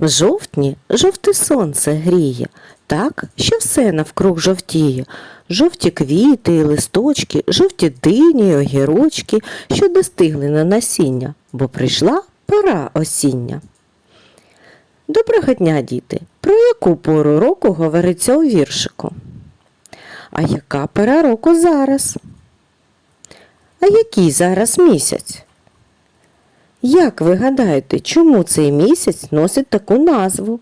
В жовтні жовте сонце гріє, так, що все навкруг жовтіє. Жовті квіти і листочки, жовті дині й огірочки, що достигли на насіння, бо прийшла пора осіння. Доброго дня, діти! Про яку пору року говориться у віршику? А яка пора року зараз? А який зараз місяць? Як ви гадаєте, чому цей місяць носить таку назву?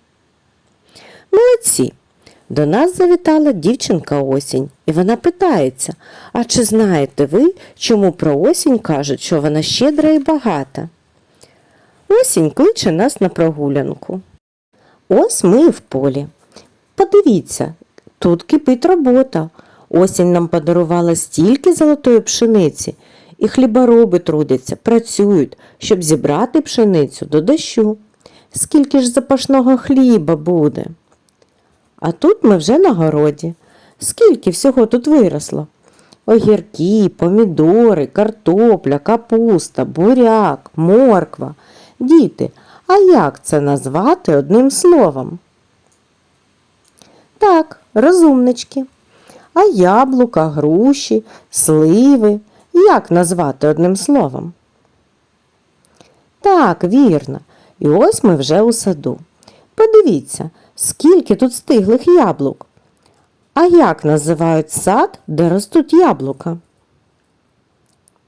Молодці! До нас завітала дівчинка осінь, і вона питається, а чи знаєте ви, чому про осінь кажуть, що вона щедра і багата? Осінь кличе нас на прогулянку. Ось ми і в полі. Подивіться, тут кипить робота. Осінь нам подарувала стільки золотої пшениці, і хлібороби трудяться, працюють, щоб зібрати пшеницю до дощу. Скільки ж запашного хліба буде? А тут ми вже на городі. Скільки всього тут виросло? Огірки, помідори, картопля, капуста, буряк, морква. Діти, а як це назвати одним словом? Так, розумнички. А яблука, груші, сливи як назвати одним словом? Так, вірно. І ось ми вже у саду. Подивіться, скільки тут стиглих яблук. А як називають сад, де ростуть яблука?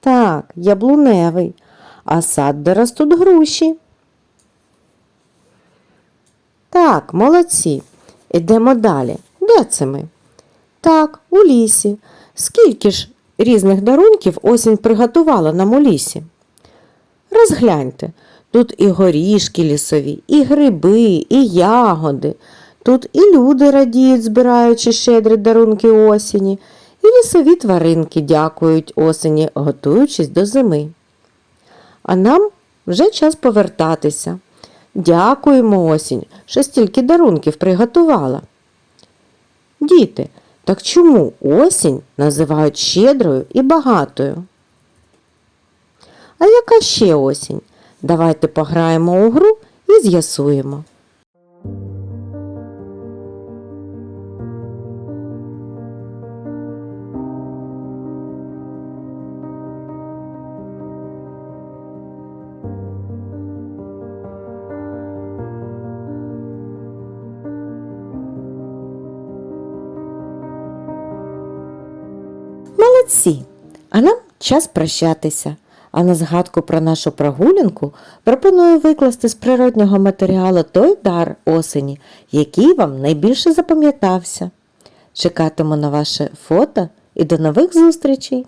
Так, яблуневий, а сад, де ростуть груші. Так, молодці. Ідемо далі. Де це ми? Так, у лісі. Скільки ж різних дарунків осінь приготувала нам у лісі? Розгляньте, тут і горішки лісові, і гриби, і ягоди. Тут і люди радіють, збираючи щедрі дарунки осені, і лісові тваринки дякують осені, готуючись до зими. А нам вже час повертатися. Дякуємо осінь, що стільки дарунків приготувала. Діти, так чому осінь називають щедрою і багатою? А яка ще осінь? Давайте пограємо у гру і з'ясуємо. Молодці! А нам час прощатися. А на згадку про нашу прогулянку пропоную викласти з природнього матеріалу той дар осені, який вам найбільше запам'ятався. Чекатиму на ваше фото і до нових зустрічей!